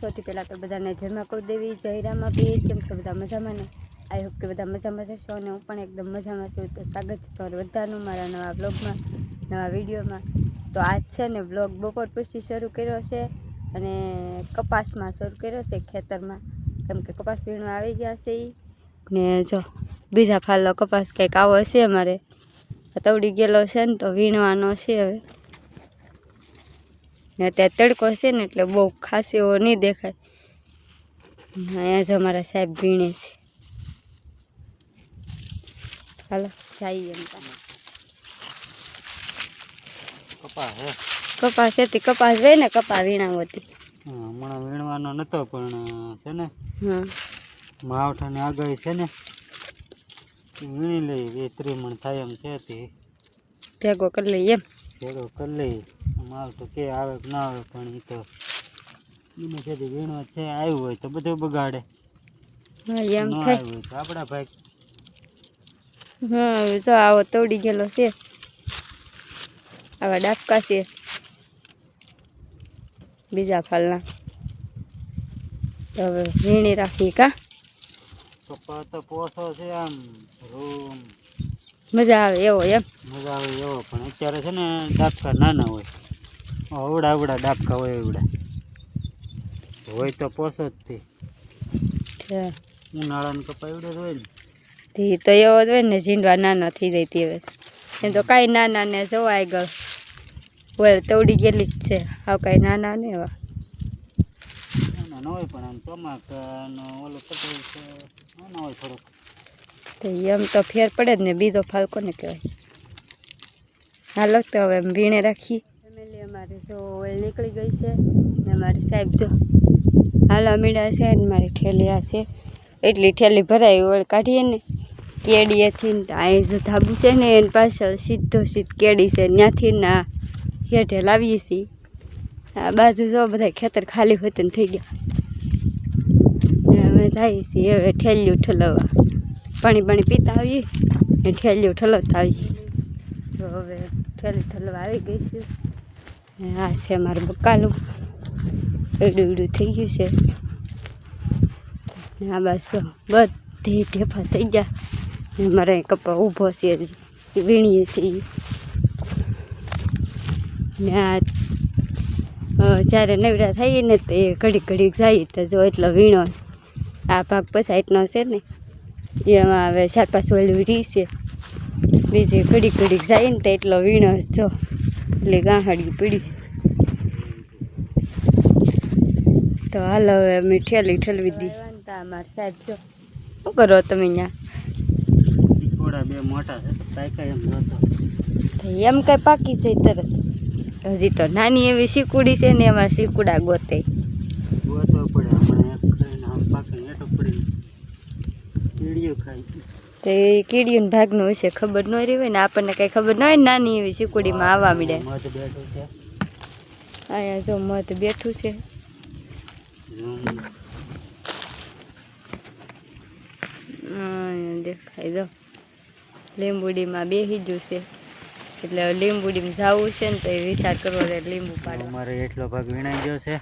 સૌથી પહેલાં તો બધાને જય મા જયરામાં જય બી કેમ છો બધા મજામાં ને? આઈ હોપ કે બધા મજામાં જશો અને હું પણ એકદમ મજામાં છું. તો સ્વાગત છે તમારું બધાનું મારા નવા બ્લોગમાં, નવા વિડીયોમાં. તો આજ છે ને બ્લોગ બપોર પછી શરૂ કર્યો છે અને કપાસમાં શરૂ કર્યો છે ખેતરમાં. કેમ કે કપાસ વીણવા આવી ગયા છે. ને જો, બીજા ફાલો કપાસ કંઈક આવો છે અમારે. તવડી ગયેલો છે ને તો વીણવાનો છે હવે. ને અત્યારે તડકો છે ને એટલે બહુ ખાસ એવો નહીં દેખાય. અહીંયા જ અમારા સાહેબ ભીણે છે. હાલો જઈએ કપાસ હતી કપાસ રહી ને કપા વીણા હતી હમણાં વીણવાનો નતો પણ છે ને? હા. માવઠાની આગાહી છે ને? વીણી લઈ બે ત્રીમણ થાય એમ છે ભેગો કરી લઈએ એમ. ભેગો કરી લઈ તો કે આવે કે ના આવે પણ એ તો એને સુધી વીણો છે આવ્યું હોય તો બધું બગાડે. હા એમ થાય. હોય તો આપણા ભાઈ હા તો જો આવો તોડી ગયેલો છે. આવા ડાબકા છે. બીજા ફાલના. તો હવે વીણી રાખી કા? કપા તો પોસો છે આમ રૂમ. મજા આવે એવો એમ. મજા આવે એવો પણ અત્યારે છે ને ડાબકા નાના હોય. અવડા અવડા ડાબકા હોય એવડા. હોય તો પોસો જ તે. ઉનાળાને ઉનાળાનું કપા હોય ને. તે તો એવો જ હોય ને ઝીંડવા નાના થઈ જાય તે હવે. એમ તો કાંઈ નાના ને જોવાય ગયો. ઓલ તવડી ગયેલી જ છે. આવું કાંઈ નાના ને એવા. ન હોય પણ આમ ચોમાકાનો ઓલો કપડો છે નાના હોય થોડોક. તો એમ તો ફેર પડે જ ને બીજો ફાલકો ને કહેવાય. હાલો તો હવે એમ વીણે રાખી જો ઓઇલ નીકળી ગઈ છે ને મારી સાહેબ જો હાલ અમીડા છે ને મારી ઠેલી છે. એટલી ઠેલી ભરાઈ ઓળ કાઢીએ ને કેડીએથી ને અહીં જો ધાબુ છે ને એની પાછળ સીધો સીધ કેડી છે. ત્યાંથી ના હેઠે લાવીએ છીએ. આ બાજુ જો બધા ખેતર ખાલી હોતન થઈ ગયા. ને અમે જઈએ છીએ હવે ઠેલિયું ઠલવવા. પાણી પાણી પીતા આવીએ ને ઠેલિયું ઠલવતા આવીએ. તો હવે ઠેલી ઠલવા આવી ગઈ છે. ને આ છે મારું બકાલું એડું એડું થઈ ગયું છે. આ બસ બધી ઢેફા થઈ ગયા. મારે કપડા કપા ઊભો છે, વીણીએ છીએ. ને આ જ્યારે નવરા થઈએ ને તો ઘડીક ઘડીક જઈએ તો જો એટલો વીણો આ ભાગ પછી એટલો છે ને, એમાં હવે ચાર પાંચ ઓલું રી છે. બીજે ઘડીક ઘડીક જાય ને તો એટલો વીણો જો. એટલે ગાંહાડી પડી. તો હાલ હવે અમે ઠેલી ઠેલવી દી. અમારા સાહેબ જો. શું કરો તમે અહીંયા બે મોટા છે એમ નહોતો તો એમ કઈ પાકી છે તરત? હજી તો નાની એવી શીકુડી છે ને એમાં શીકુડા ગોતે. ગોતવો પડે હમણાં એક ખાઈને આમ પાકીને હેઠો પડીને ખાઈ તો એ કીડીયું ભાગનું હશે ખબર ન રહી હોય ને આપણને કઈ ખબર ન હોય નાની એવી શીકુડીમાં આવવા મળે બેઠું છે. અહીંયા જો મત બેઠું છે. દેખાય દો. લીંબુડીમાં બેસી ગયું છે. એટલે લીંબુડીમાં જવું છે ને તો એ વિચાર કરવો છે લીંબુ પાડવા મારો એટલો ભાગ વીણાઈ ગયો છે.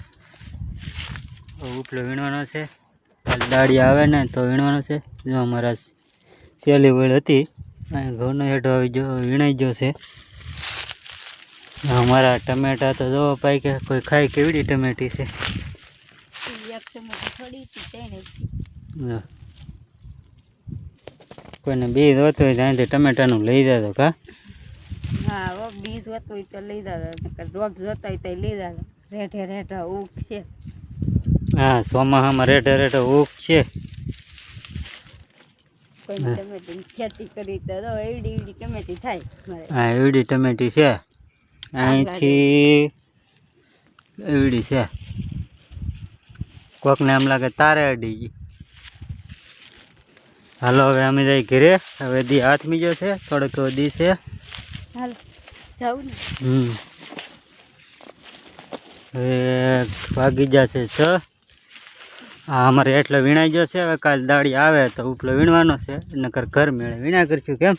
ઉપલો વીણવાનો છે. દાડી આવે ને તો વીણવાનો છે. જો અમારા સેલી વેળ હતી. ઘઉંનો હેઠો આવી ગયો વીણાઈ ગયો છે. અમારા ટમેટા તો જોવા પાય કે કોઈ ખાય કેવડી ટમેટી છે. કોઈને બીજ હોતું હોય ત્યાંથી ટમેટાનું લઈ જતો કા? હા બીજ હોતું હોય તો લઈ દાદા રોપ જોતા હોય તો લઈ દાદા રેઠે રેઠા ઉગ છે. હા સોમાહામાં રેઠે રેઠે ઉગ છે. કોઈ ટમેટીની ખેતી કરી તો એવડી એવડી ટમેટી થાય મારે. હા એવડી ટમેટી છે. અહીંથી એવડી છે. કોકને એમ લાગે તારે અડી ગઈ. હાલો હવે અમે જઈ ઘરે. હવે દી હાથ મીજો છે થોડોક દી છે. હમ. હવે વાગી જશે છ. આ અમારે એટલો વીણાઈ ગયો છે હવે કાલ દાડી આવે તો ઉપલો વીણવાનો છે નકર ઘર મેળે વીણા કરશું કેમ?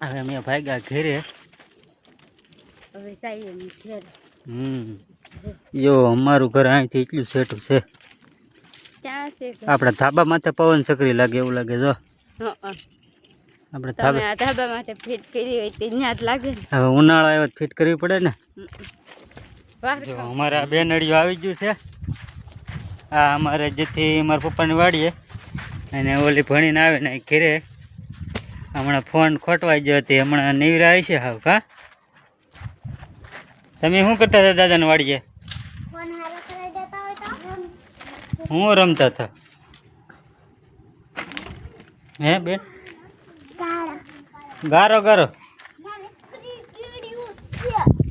હા હવે અમે ભાગ્યા ઘેરે. હમ. યો અમારું ઘર અહીંથી એટલું સેટું છે. આપણા ધાબા માથે પવન ચકરી લાગે એવું લાગે જો. હં, હં. આપણે તમે ધાબા આ ધાબા માટે ફિટ કરી હોય તે ત્યાં જ લાગે ને. હવે ઉનાળો આવ્યો ફિટ કરવી પડે ને? વાહ. જો અમારા બેનડીઓ આવી ગયું છે. આ અમારે જેથી મારા પપ્પાની વાડીએ. અને ઓલી ભણીને આવે ને ઘરે. હમણાં ફોન ખોટવાઈ ગયો હતી હમણાં નીવરા આવી છે હાવ કા? તમે શું કરતા હતા દાદાને વાડીએ? હું રમતા હતા? હે બેન? ગારો ગારો.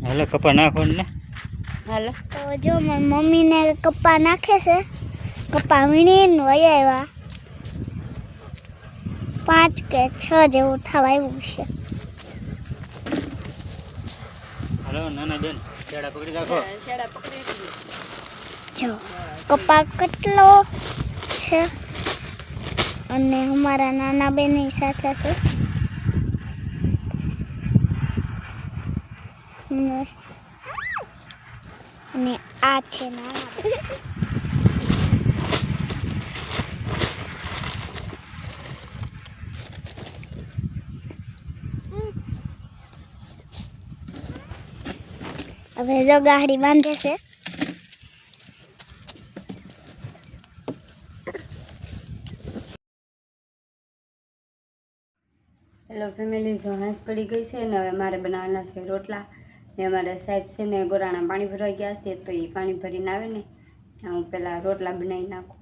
હાલો કપા નાખો ને. હાલો. તો જો મમ્મીને કપા નાખે છે. કપા વીણીને વહી આવ્યા. પાંચ કે છ જેવું થવા આવ્યું છે. હાલો નાના બેન છેડા પકડી રાખો. છેડા પકડી જો કપા કેટલો છે? અને અમારા નાના બેનની સાથે છે. અને- આ છે નાના. હવે જો ગાડી બાંધે છે. હેલો ફેમિલી જો હાંસ પડી ગઈ છે ને હવે મારે બનાવવાના છે રોટલા. ને અમારા સાહેબ છે ને ગોરાણા પાણી ભરવા ગયા છે તો એ પાણી ભરીને આવે ને હું પહેલાં રોટલા બનાવી નાખું.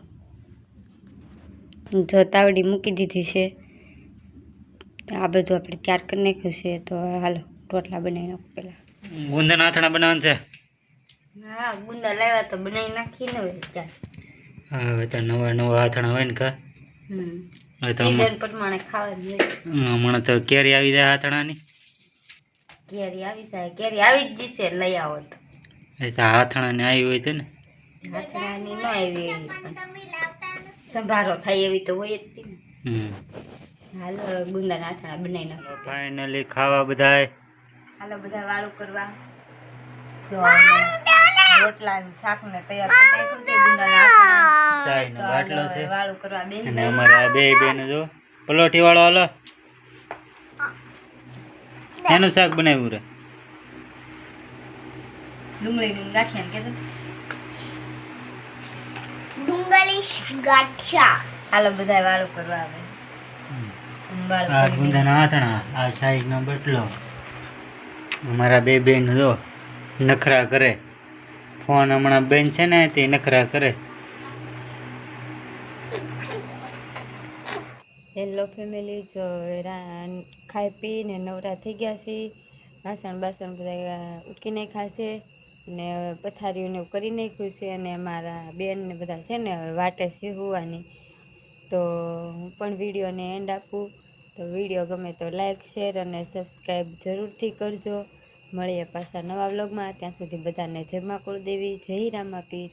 જો તાવડી મૂકી દીધી છે આ બધું આપણે તૈયાર કરી નાખ્યું છે તો હાલો રોટલા બનાવી નાખું પહેલાં ગુંદા આથણા બનાવવાનું છે? હા ગુંદા લાવ્યા તો બનાવી નાખીને હવે હવે તો નવા નવા આથણા હોય ને કા? હમ. પ્રમાણે ખાવાનું હમણાં તો કેરી આવી જાય આથણાની કેરી આવી જાય કેરી આવી જ જશે લઈ આવો તો. એ તો આથણાની આવી હોય છે ને. હાથણાની ન આવી પણ. સંભારો થાય એવી તો હોય જ ને. હાલો ગુંદાના હાથણા બનાવી નાખો. ફાઇનલી ખાવા બધાય હાલો બધા વાળું કરવા. જો રોટલા ને શાક ને તૈયાર કરી નાખ્યું છે બાટલો છે. વાળું કરવા બેન અને. અમારા બે બેન જો. પલોઠી વાળો હાલો. એનું શાક બનાવ્યું રે. ડુંગળીનું ગાંઠિયા ને ડુંગળી ગાંઠિયા. હાલો બધા વાળું કરવા આવે. આ ગુંદાના આથણા આ સાઈઝનો બટલો. અમારા બે બેન જો નખરા કરે. ફોન હમણાં બેન છે ને તે નખરા કરે. હેલો ફેમિલી જો ખાઈ પીને નવરા થઈ ગયા છે વાસણ બાસણ બધા ઉટકી ખાશે છે ને પથારીઓને કરી નાખ્યું છે અને મારા બેન ને બધા છે ને હવે વાટે સીવવાની તો હું પણ વિડીયોને એન્ડ આપું તો વીડિયો ગમે તો લાઈક શેર અને સબસ્ક્રાઈબ જરૂરથી કરજો મળીએ પાછા નવા વ્લોગમાં ત્યાં સુધી બધાને જમા મા કુળદેવી જય રામાપીર